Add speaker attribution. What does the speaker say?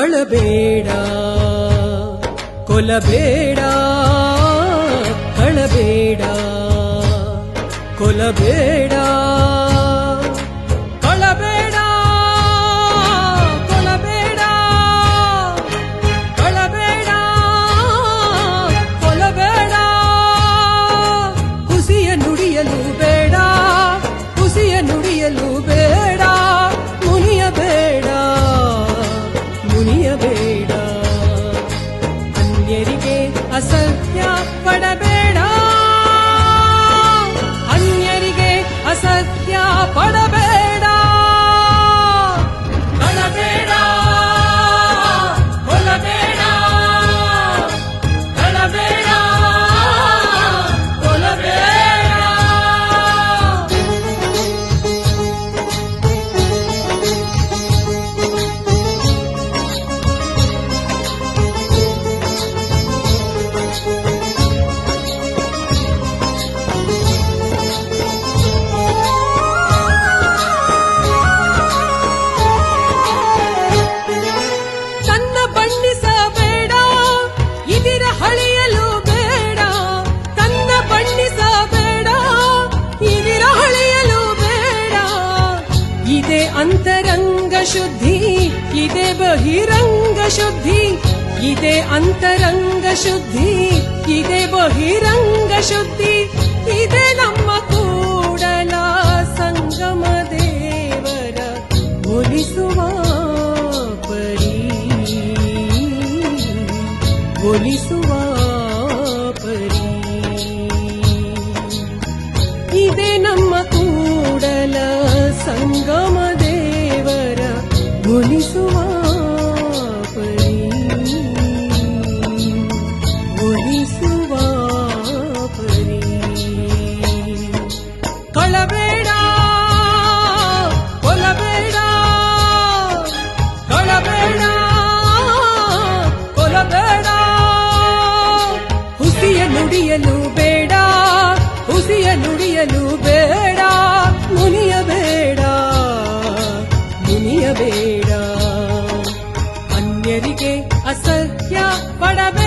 Speaker 1: ಕಳಬೇಡ ಕೊಲಬೇಡ ಕಳಬೇಡ ಕೊಲಬೇಡ. ಮುನಿಯಬೇಡ ಅನ್ಯರಿಗೆ ಅಸಹ್ಯ ಪಡಬೇಡ. ಅಂತರಂಗ ಶುದ್ಧಿ, ಇದೆ ಬಹಿರಂಗ ಶುದ್ಧಿ, ಇದೆ ಅಂತರಂಗ ಶುದ್ಧಿ, ಇದೆ ಬಹಿರಂಗ ಶುದ್ಧಿ, ಇದೆ ನಮ್ಮ ಕೂಡಲ ಸಂಗಮ ದೇವರ ಒಲಿಸುವ ಪರಿ. ಒಲಿಸುವ ಪರಿ. ಇದೆ ನಮ್ಮ ಕೂಡಲ ಸಂಗಮ ಒಲಿಸುವ ಪರಿ ಒಲಿಸುವ ಪರಿ ಕಳಬೇಡ ಕೊಲಬೇಡ ಕಳಬೇಡ ಕೊಲಬೇಡ ಹುಸಿಯ ನುಡಿಯಲು ಬೇಡ ಹುಸಿಯ ನುಡಿಯಲು ಬೇಡ ಮುನಿಯಬೇಡ ಮುನಿಯಬೇಡ ಅನ್ಯರಿಗೆ ಅಸಹ್ಯ ಪಡಬೇಡ